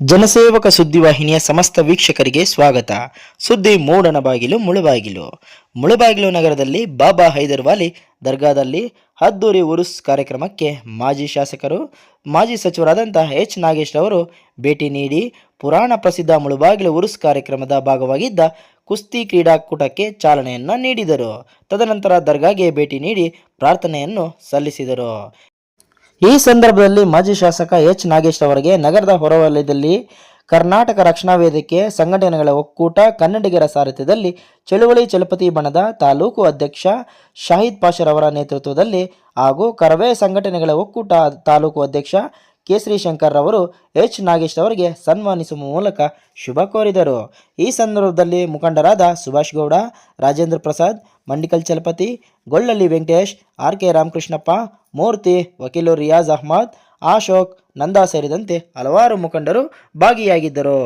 ಜನಸೇವಕ ಸುದ್ದಿವಾಹಿನಿಯ ಸಮಸ್ತ ವೀಕ್ಷಕರಿಗೆ ಸ್ವಾಗತ. ಸುದ್ದಿ ಮೂಡನ ಬಾಗಿಲು ಮುಳುಬಾಗಿಲು. ಮುಳುಬಾಗಿಲು ನಗರದಲ್ಲಿ ಬಾಬಾ ಹೈದರ್ ವಾಲಿ ದರ್ಗಾದಲ್ಲಿ ಅದ್ದೂರಿ ಉರುಸ್ ಕಾರ್ಯಕ್ರಮಕ್ಕೆ ಮಾಜಿ ಶಾಸಕರು, ಮಾಜಿ ಸಚಿವರಾದಂತಹ ಎಚ್. ನಾಗೇಶ್ ಅವರು ಭೇಟಿ ನೀಡಿ ಪುರಾಣ ಪ್ರಸಿದ್ಧ ಮುಳುಬಾಗಿಲು ಉರುಸ್ ಕಾರ್ಯಕ್ರಮದ ಭಾಗವಾಗಿದ್ದ ಕುಸ್ತಿ ಕ್ರೀಡಾಕೂಟಕ್ಕೆ ಚಾಲನೆಯನ್ನು ನೀಡಿದರು. ತದನಂತರ ದರ್ಗಾಗೆ ಭೇಟಿ ನೀಡಿ ಪ್ರಾರ್ಥನೆಯನ್ನು ಸಲ್ಲಿಸಿದರು. ಈ ಸಂದರ್ಭದಲ್ಲಿ ಮಾಜಿ ಶಾಸಕ ಎಚ್ ನಾಗೇಶ್ ಅವರಿಗೆ ನಗರದ ಹೊರವಲಯದಲ್ಲಿ ಕರ್ನಾಟಕ ರಕ್ಷಣಾ ವೇದಿಕೆ ಸಂಘಟನೆಗಳ ಒಕ್ಕೂಟ ಕನ್ನಡಿಗರ ಸಾರಥ್ಯದಲ್ಲಿ ಚಳುವಳಿ ಚಲಪತಿ ಬಣದ ತಾಲೂಕು ಅಧ್ಯಕ್ಷ ಶಾಹಿದ್ ಪಾಷರ್ ಅವರ ನೇತೃತ್ವದಲ್ಲಿ ಹಾಗೂ ಕರವೇ ಸಂಘಟನೆಗಳ ಒಕ್ಕೂಟ ತಾಲೂಕು ಅಧ್ಯಕ್ಷ ಕೇಸರಿ ಶಂಕರ್ ಅವರು ಎಚ್ ನಾಗೇಶ್ ಅವರಿಗೆ ಸನ್ಮಾನಿಸುವ ಮೂಲಕ ಶುಭ ಕೋರಿದರು. ಈ ಸಂದರ್ಭದಲ್ಲಿ ಮುಖಂಡರಾದ ಸುಭಾಷ್ ಗೌಡ, ರಾಜೇಂದ್ರ ಪ್ರಸಾದ್, ಮಂಡಿಕಲ್ ಚಲಪತಿ, ಗೊಳ್ಳಳ್ಳಿ ವೆಂಕಟೇಶ್, ಆರ್ ಕೆ ರಾಮಕೃಷ್ಣಪ್ಪ ಮೂರ್ತಿ ವಕೀಲು ರಿಯಾಜ್ ಅಹ್ಮದ್ ಅಶೋಕ್ ನಂದಾ ಸೇರಿದಂತೆ ಹಲವಾರು ಮುಖಂಡರು ಭಾಗಿಯಾಗಿದ್ದರು.